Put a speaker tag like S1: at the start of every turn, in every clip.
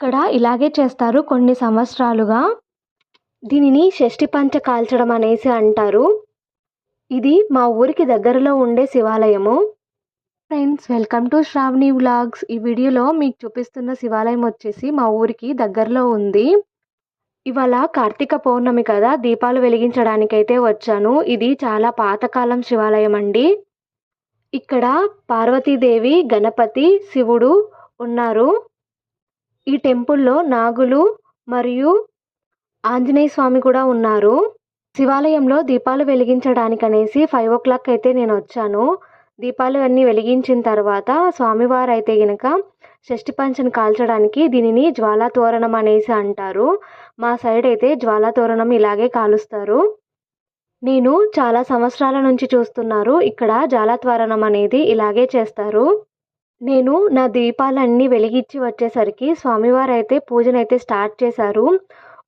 S1: ఇక్కడ ఇలాగే చేస్తారు కొన్ని సంవత్సరాలుగా. దీనిని షష్ఠి పంచ కాల్చడం అనేసి అంటారు. ఇది మా ఊరికి దగ్గరలో ఉండే శివాలయము. Friends welcome to Shravani vlogs. ఈ వీడియోలో మీకు చూపిస్తున్న శివాలయం వచ్చేసి మా ఊరికి దగ్గరలో ఉంది. ఇవాళ కార్తీక పౌర్ణమి కదా దీపాలు వెలిగించడానికైతే వచ్చాను. ఇది చాలా పాతకాలం శివాలయం అండి. ఇక్కడ పార్వతీదేవి గణపతి శివుడు ఉన్నారు. ఈ టెంపుల్లో నాగులు మరియు ఆంజనేయ స్వామి కూడా ఉన్నారు. శివాలయంలో దీపాలు వెలిగించడానికి అనేసి ఫైవ్ ఓ క్లాక్ అయితే నేను వచ్చాను. దీపాలు అన్నీ వెలిగించిన తర్వాత స్వామివారు అయితే గనక షష్టి పంచను కాల్చడానికి దీనిని జ్వాలా తోరణం అనేసి అంటారు. మా సైడ్ అయితే జ్వాలా తోరణం ఇలాగే కాలుస్తారు. నేను చాలా సంవత్సరాల నుంచి చూస్తున్నారు. ఇక్కడ జ్వాలాత్వరణం అనేది ఇలాగే చేస్తారు. నేను నా దీపాలన్నీ వెలిగించి వచ్చేసరికి స్వామివారు అయితే పూజనైతే స్టార్ట్ చేశారు.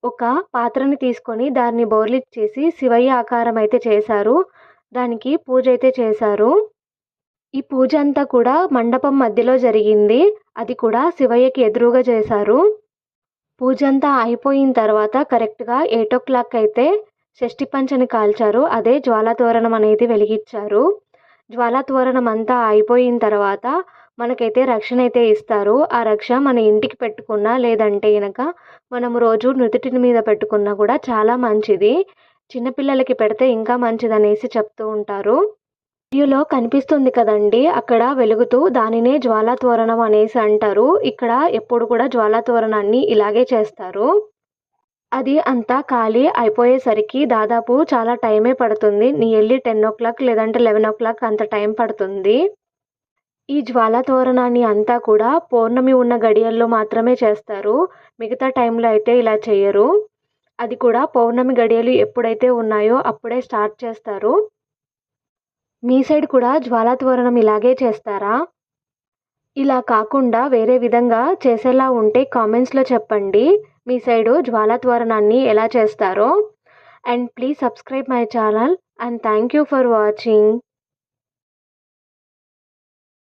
S1: ఒక పాత్రని తీసుకొని దాన్ని బోర్లిచ్చేసి శివయ్య ఆకారం అయితే చేశారు. దానికి పూజ అయితే చేశారు. ఈ పూజ అంతా కూడా మండపం మధ్యలో జరిగింది. అది కూడా శివయ్యకి ఎదురుగా చేశారు. పూజ అంతా అయిపోయిన తర్వాత కరెక్ట్గా ఎయిట్ ఓ క్లాక్ అయితే షష్టి పంచని కాల్చారు. అదే జ్వాలాతోరణం అనేది వెలిగించారు. జ్వాలాతోరణం అంతా అయిపోయిన తర్వాత మనకైతే రక్షణ అయితే ఇస్తారు. ఆ రక్ష మన ఇంటికి పెట్టుకున్నా లేదంటే కనుక మనం రోజు నుదుటి మీద పెట్టుకున్నా కూడా చాలా మంచిది. చిన్నపిల్లలకి పెడితే ఇంకా మంచిది అనేసి చెప్తూ ఉంటారు. వీడియోలో కనిపిస్తుంది కదండి అక్కడ వెలుగుతూ దానినే జ్వాలా తోరణం అనేసి అంటారు. ఇక్కడ ఎప్పుడు కూడా జ్వాలా తోరణాన్ని ఇలాగే చేస్తారు. అది అంతా ఖాళీ అయిపోయేసరికి దాదాపు చాలా టైమే పడుతుంది. నీ వెళ్ళి టెన్ ఓ క్లాక్ లేదంటే లెవెన్ ఓ క్లాక్ అంత టైం పడుతుంది. ఈ జ్వాలా తోరణాన్ని అంతా కూడా పౌర్ణమి ఉన్న గడియల్లో మాత్రమే చేస్తారు. మిగతా టైంలో అయితే ఇలా చేయరు. అది కూడా పౌర్ణమి గడియలు ఎప్పుడైతే ఉన్నాయో అప్పుడే స్టార్ట్ చేస్తారు. మీ సైడ్ కూడా జ్వాలా తోరణం ఇలాగే చేస్తారా? ఇలా కాకుండా వేరే విధంగా చేసేలా ఉంటే కామెంట్స్లో చెప్పండి. మీ సైడు జ్వాలా తోరణాన్ని ఎలా చేస్తారో. And please subscribe my channel and thank you for watching.